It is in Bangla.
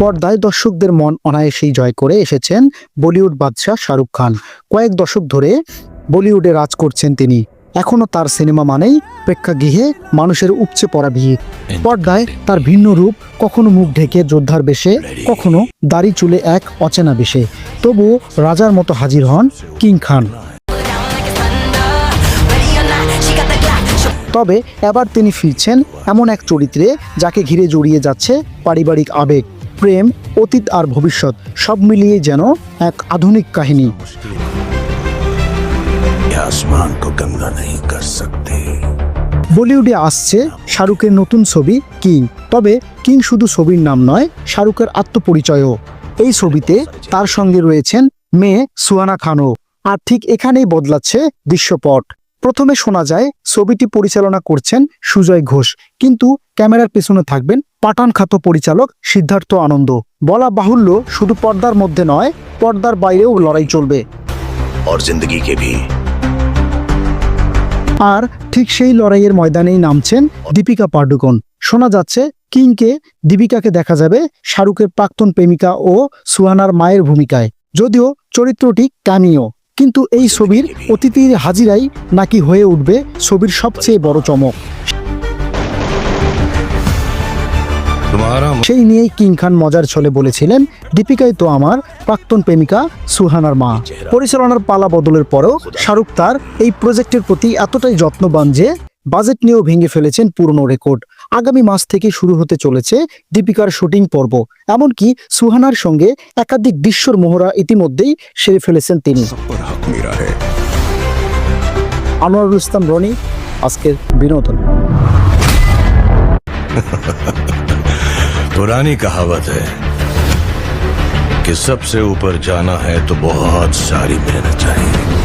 পর্দায় দর্শকদের মন অনায়াসেই জয় করে এসেছেন বলিউড বাদশাহ শাহরুখ খান। কয়েক দশক ধরে বলিউডে রাজ করছেন তিনি। এখনও তার সিনেমা মানেই প্রেক্ষাগৃহে মানুষের উপচে পড়া ভিড়। পর্দায় তার ভিন্ন রূপ কখনো মুখ ঢেকে যোদ্ধার বেশে কখনো দাড়ি চুলে এক অচেনা বেশে। তবুও রাজার মতো হাজির হন কিং খান। তবে এবার তিনি ফিরছেন এমন এক চরিত্রে যাকে ঘিরে জড়িয়ে যাচ্ছে পারিবারিক আবেগ। প্রেম অতীত আর ভবিষ্যৎ সব মিলিয়ে যেন এক আধুনিক কাহিনী। বলিউডে আসছে শাহরুখের নতুন ছবি কিং। তবে কিং শুধু ছবির নাম নয় শাহরুখের আত্মপরিচয়ও। এই ছবিতে তার সঙ্গে রয়েছেন মেয়ে সুহানা খানও। আর ঠিক এখানেই বদলাচ্ছে দৃশ্যপট। প্রথমে শোনা যায় ছবিটি পরিচালনা করছেন সুজয় ঘোষ। কিন্তু ক্যামেরার পেছনে থাকবেন পাঠান খাত পরিচালক সিদ্ধার্থ আনন্দ। বলা বাহুল্য শুধু পর্দার মধ্যে নয় পর্দার বাইরেও লড়াই চলবে। আর ঠিক সেই লড়াইয়ের ময়দানেই নামছেন দীপিকা পাডুকোন। শোনা যাচ্ছে কিংকে দীপিকাকে দেখা যাবে শাহরুখের প্রাক্তন প্রেমিকা ও সুহানার মায়ের ভূমিকায়। যদিও চরিত্রটি ক্যামিও। কিন্তু এই ছবির অতিথির হাজিরাই নাকি হয়ে উঠবে ছবির সবচেয়ে বড় চমক। সেই নিয়েই কিং খান মজার ছলে বলেছিলেন, দীপিকাই তো আমার প্রাক্তন প্রেমিকা সুহানার মা। পরিচালনার পালা বদলের পরেও শাহরুখ তার এই প্রজেক্টের প্রতি এতটাই যত্নবান যে বাজেট নিয়েও ভেঙে ফেলেছেন পুরনো রেকর্ড। আগামী মাস থেকে শুরু হতে চলেছে দীপিকার শুটিং পর্ব। এমনকি সুহানার সঙ্গে একাধিক দৃশ্যর মোহরা ইতিমধ্যেই সেরে ফেলেছেন তিনি। मेरा है আনোয়ারুল ইসলাম রনি আজকের বিনোদন पुरानी कहावत है कि सबसे ऊपर जाना है तो बहुत सारी मेहनत चाहिए